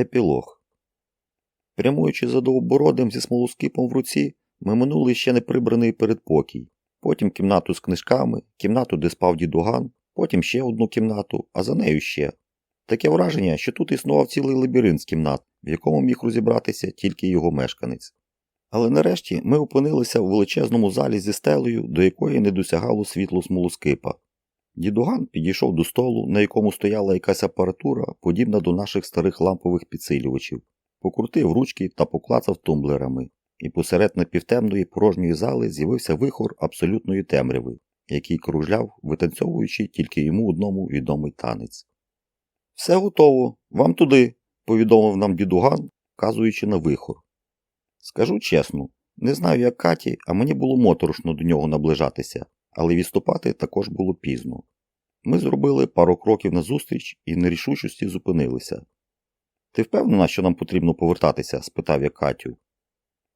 Епілог. Прямуючи за довбородим зі смолоскипом в руці, ми минули ще не прибраний передпокій, потім кімнату з книжками, кімнату, де спав дідуган, потім ще одну кімнату, а за нею ще. Таке враження, що тут існував цілий лабіринт з кімнат, в якому міг розібратися тільки його мешканець. Але нарешті ми опинилися в величезному залі зі стелею, до якої не досягало світло смолоскипа. Дідуган підійшов до столу, на якому стояла якась апаратура, подібна до наших старих лампових підсилювачів, покрутив ручки та поклацав тумблерами, і посеред напівтемної порожньої зали з'явився вихор абсолютної темряви, який кружляв, витанцьовуючи тільки йому одному відомий танець. Все готово, вам туди, повідомив нам дідуган, вказуючи на вихор. Скажу чесно, не знаю, як Каті, а мені було моторошно до нього наближатися, але відступати також було пізно. Ми зробили пару кроків назустріч і нерішучості зупинилися. Ти впевнена, що нам потрібно повертатися? спитав я Катю.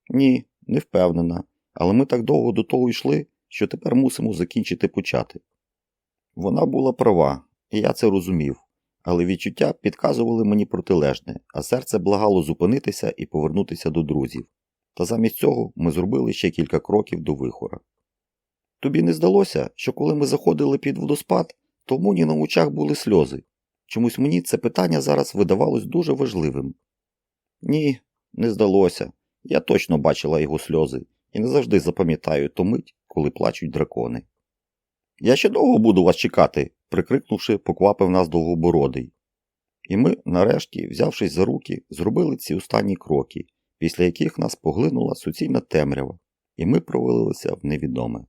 Ні, не впевнена, але ми так довго до того йшли, що тепер мусимо закінчити почати. Вона була права, і я це розумів, але відчуття підказували мені протилежне, а серце благало зупинитися і повернутися до друзів. Та замість цього ми зробили ще кілька кроків до вихора. Тобі не здалося, що коли ми заходили під водоспад, то в Муні на очах були сльози. Чомусь мені це питання зараз видавалось дуже важливим. Ні, не здалося. Я точно бачила його сльози і не завжди запам'ятаю ту мить, коли плачуть дракони. Я ще довго буду вас чекати, прикрикнувши, поквапив нас довгобородий. І ми, нарешті, взявшись за руки, зробили ці останні кроки, після яких нас поглинула суцільна темрява, і ми провалилися в невідоме.